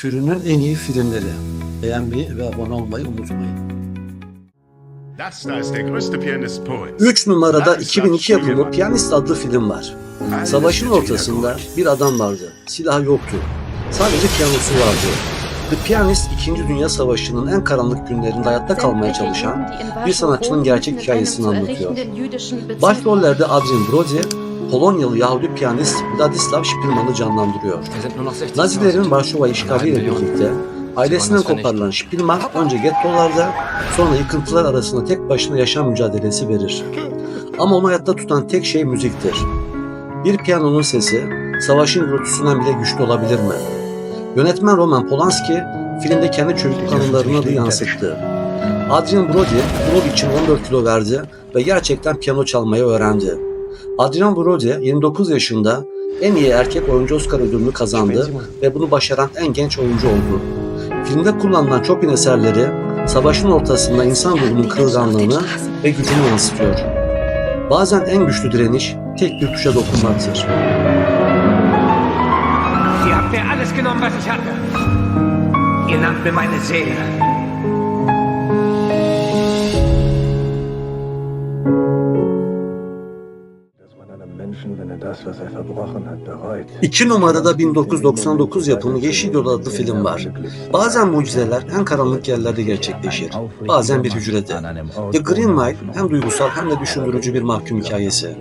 türünün en iyi filmleri. Beğenmeyi ve abone olmayı unutmayın. Das da ist der größte Pianist Polens. 3 numarada 2002 yapımı Piyanist adlı film var. Savaşın ortasında bir adam vardı. Silah yoktu. Sadece piyanosu vardı. The Pianist 2. Dünya Savaşı'nın en karanlık günlerinde hayatta kalmaya çalışan bir sanatçının gerçek hikayesini anlatıyor. Başrollerde Adrian Brody, Polonyalı Yahudi piyanist Władysław Szpilman'ı canlandırıyor. Nazilerin Varşova işgaliyle birlikte ailesinden koparılan Şpilman önce gettolarda sonra yıkıntılar arasında tek başına yaşam mücadelesi verir. Ama onu hayatta tutan tek şey müziktir. Bir piyanonun sesi savaşın gürültüsünden bile güçlü olabilir mi? Yönetmen Roman Polanski filmde kendi çocukluk anılarını da yansıttı. Adrian Brody bunun için 14 kilo verdi ve gerçekten piyano çalmayı öğrendi. Adrian Brody 29 yaşında en iyi erkek oyuncu Oscar ödülünü kazandı ve bunu başaran en genç oyuncu oldu. Filmde kullanılan Chopin eserleri savaşın ortasında insan ruhunun kırılganlığını ve gücünü yansıtıyor. Bazen en güçlü direniş tek bir tuşa dokunmaktır. Ihr habt mir alles genommen, was ich hatte. Ihr nahmt mir meine Seele. İki numarada 1999 yapımı Yeşil Yol adlı film var. Bazen mucizeler en karanlık yerlerde gerçekleşir. Bazen bir hücrede. The Green Mile hem duygusal hem de düşündürücü bir mahkum hikayesi.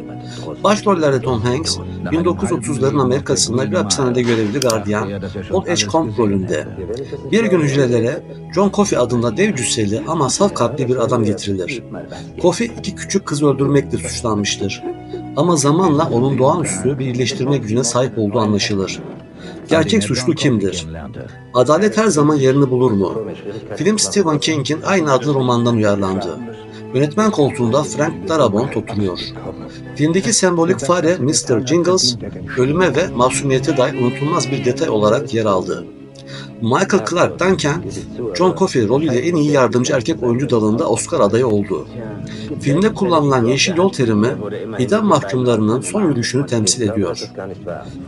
Başrollerde Tom Hanks, 1930'ların Amerika'sında bir hapishanede görevli gardiyan Old Edgecombe rolünde. Bir gün hücrelere John Coffey adında dev cüsseli ama saf kalpli bir adam getirilir. Coffey iki küçük kız öldürmekle suçlanmıştır. Ama zamanla onun doğaüstü bir iyileştirme gücüne sahip olduğu anlaşılır. Gerçek suçlu kimdir? Adalet her zaman yerini bulur mu? Film Stephen King'in aynı adlı romandan uyarlandı. Yönetmen koltuğunda Frank Darabont oturuyor. Filmdeki sembolik fare Mr. Jingles, ölüme ve masumiyete dair unutulmaz bir detay olarak yer aldı. Michael Clark Duncan, John Coffey rolüyle en iyi yardımcı erkek oyuncu dalında Oscar adayı oldu. Filmde kullanılan yeşil yol terimi idam mahkumlarının son yürüyüşünü temsil ediyor.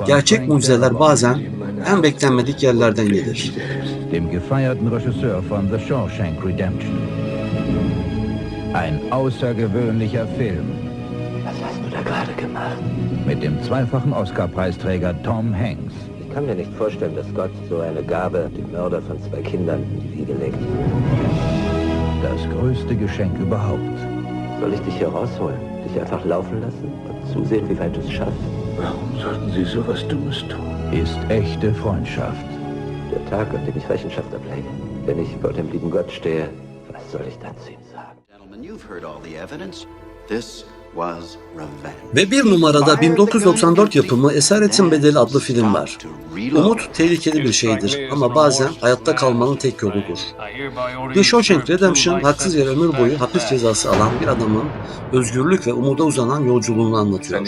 Gerçek mucizeler bazen en beklenmedik yerlerden gelir. dem gefeierten Regisseur von The Shawshank Redemption. Ein außergewöhnlicher Film Was hast du da gerade gemacht? mit dem zweifachen Oscar-Preisträger Tom Hanks. Ich kann mir nicht vorstellen, dass Gott so eine Gabe dem Mörder von zwei Kindern in die Wiege legt. Das größte Geschenk überhaupt. Soll ich dich hier rausholen? Dich einfach laufen lassen und zusehen, wie weit du es schaffst? Warum sollten Sie sowas Dummes tun? Ist echte Freundschaft. Der Tag, an dem ich Rechenschaft ablege. Wenn ich vor dem lieben Gott stehe, was soll ich dann zu ihm sagen? Gentlemen, you've heard all the evidence. This. Ve bir numarada 1994 yapımı Esaretin Bedeli adlı film var. Umut tehlikeli bir şeydir ama bazen hayatta kalmanın tek yoludur. The Shawshank Redemption haksız yere ömür boyu hapis cezası alan bir adamın özgürlük ve umuda uzanan yolculuğunu anlatıyor.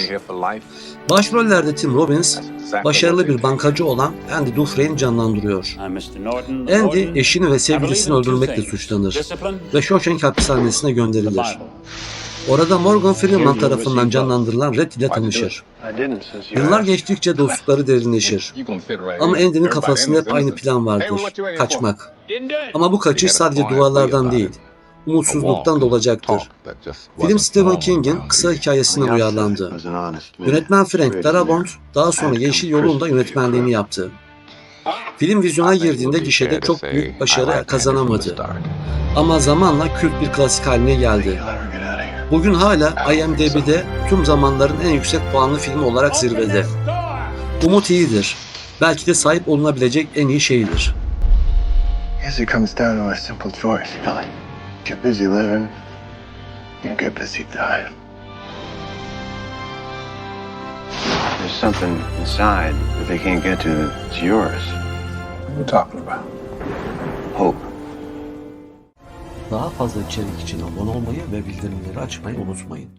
Başrollerde Tim Robbins, başarılı bir bankacı olan Andy Dufresne canlandırıyor. Andy eşini ve sevgilisini öldürmekle suçlanır ve Shawshank hapishanesine gönderilir. Orada Morgan Freeman tarafından canlandırılan Red ile tanışır. Yıllar geçtikçe dostlukları derinleşir. Ama Andy'nin kafasında hep aynı plan vardır. Kaçmak. Ama bu kaçış sadece duvarlardan değil, umutsuzluktan da olacaktır. Film Stephen King'in kısa hikayesinden uyarlandı. Yönetmen Frank Darabont daha sonra Yeşil Yol'un da yönetmenliğini yaptı. Film vizyona girdiğinde gişede çok büyük başarı kazanamadı. Ama zamanla kült bir klasik haline geldi. Bugün hala IMDb'de tüm zamanların en yüksek puanlı filmi olarak zirvede. Umut iyidir. Belki de sahip olunabilecek en iyi şeydir. Guess it comes down to a simple choice, Billy. Get busy living, and get busy dying. There's something inside that they can't get to that's yours. What are you talking about? Daha fazla içerik için abone olmayı ve bildirimleri açmayı unutmayın.